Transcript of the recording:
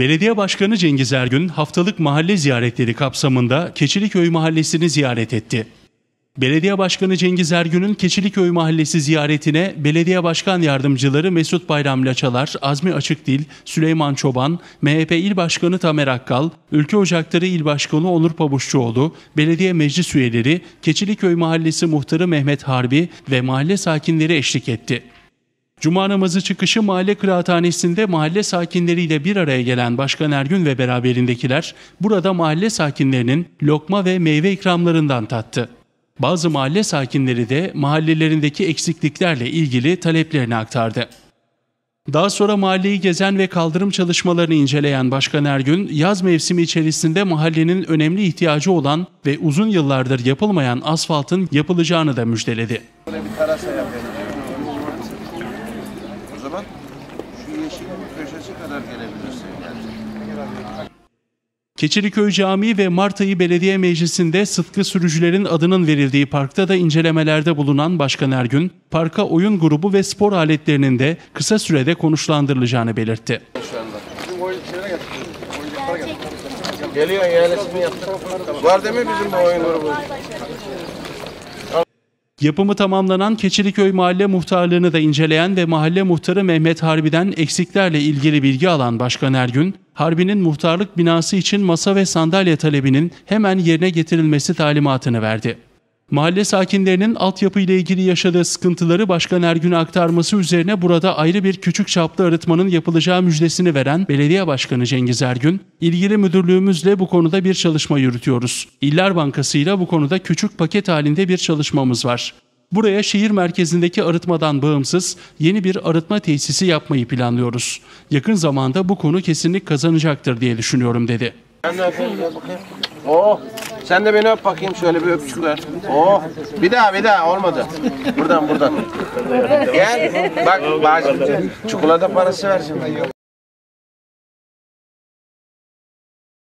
Belediye Başkanı Cengiz Ergün haftalık mahalle ziyaretleri kapsamında Keçiliköy Mahallesi'ni ziyaret etti. Belediye Başkanı Cengiz Ergün'ün Keçiliköy Mahallesi ziyaretine Belediye Başkan Yardımcıları Mesut Bayram Laçalar, Azmi Açıkdil, Süleyman Çoban, MHP İl Başkanı Tamer Akkal, Ülke Ocakları İl Başkanı Onur Pabuççuoğlu, belediye meclis üyeleri, Keçiliköy Mahallesi Muhtarı Mehmet Harbi ve mahalle sakinleri eşlik etti. Cuma namazı çıkışı mahalle kıraathanesinde mahalle sakinleriyle bir araya gelen Başkan Ergün ve beraberindekiler burada mahalle sakinlerinin lokma ve meyve ikramlarından tattı. Bazı mahalle sakinleri de mahallelerindeki eksikliklerle ilgili taleplerini aktardı. Daha sonra mahalleyi gezen ve kaldırım çalışmalarını inceleyen Başkan Ergün, yaz mevsimi içerisinde mahallenin önemli ihtiyacı olan ve uzun yıllardır yapılmayan asfaltın yapılacağını da müjdeledi. Böyle bir zaman şu yeşilin köşesi kadar gelebilirsin. Keçiliköy Camii ve Mart ayı Belediye Meclisi'nde sıtkı sürücülerin adının verildiği parkta da incelemelerde bulunan Başkan Ergün, parka oyun grubu ve spor aletlerinin de kısa sürede konuşlandırılacağını belirtti. Geliyor yerleşimi yaptık. Var değil mi bizim bu oyun grubu? Yapımı tamamlanan Keçiliköy Mahalle Muhtarlığı'nı da inceleyen ve mahalle muhtarı Mehmet Harbi'den eksiklerle ilgili bilgi alan Başkan Ergün, Harbi'nin muhtarlık binası için masa ve sandalye talebinin hemen yerine getirilmesi talimatını verdi. Mahalle sakinlerinin altyapı ile ilgili yaşadığı sıkıntıları Başkan Ergün'e aktarması üzerine burada ayrı bir küçük çaplı arıtmanın yapılacağı müjdesini veren Belediye Başkanı Cengiz Ergün, ilgili müdürlüğümüzle bu konuda bir çalışma yürütüyoruz. İller Bankası ile bu konuda küçük paket halinde bir çalışmamız var. Buraya şehir merkezindeki arıtmadan bağımsız yeni bir arıtma tesisi yapmayı planlıyoruz. Yakın zamanda bu konu kesinlik kazanacaktır diye düşünüyorum dedi. Ben de bakayım. Oh. Sen de beni öp bakayım şöyle bir öpücük ver. Oh. Bir daha bir daha olmadı. Buradan buradan. Gel. Bak bak. Çikolata parası ver şimdi.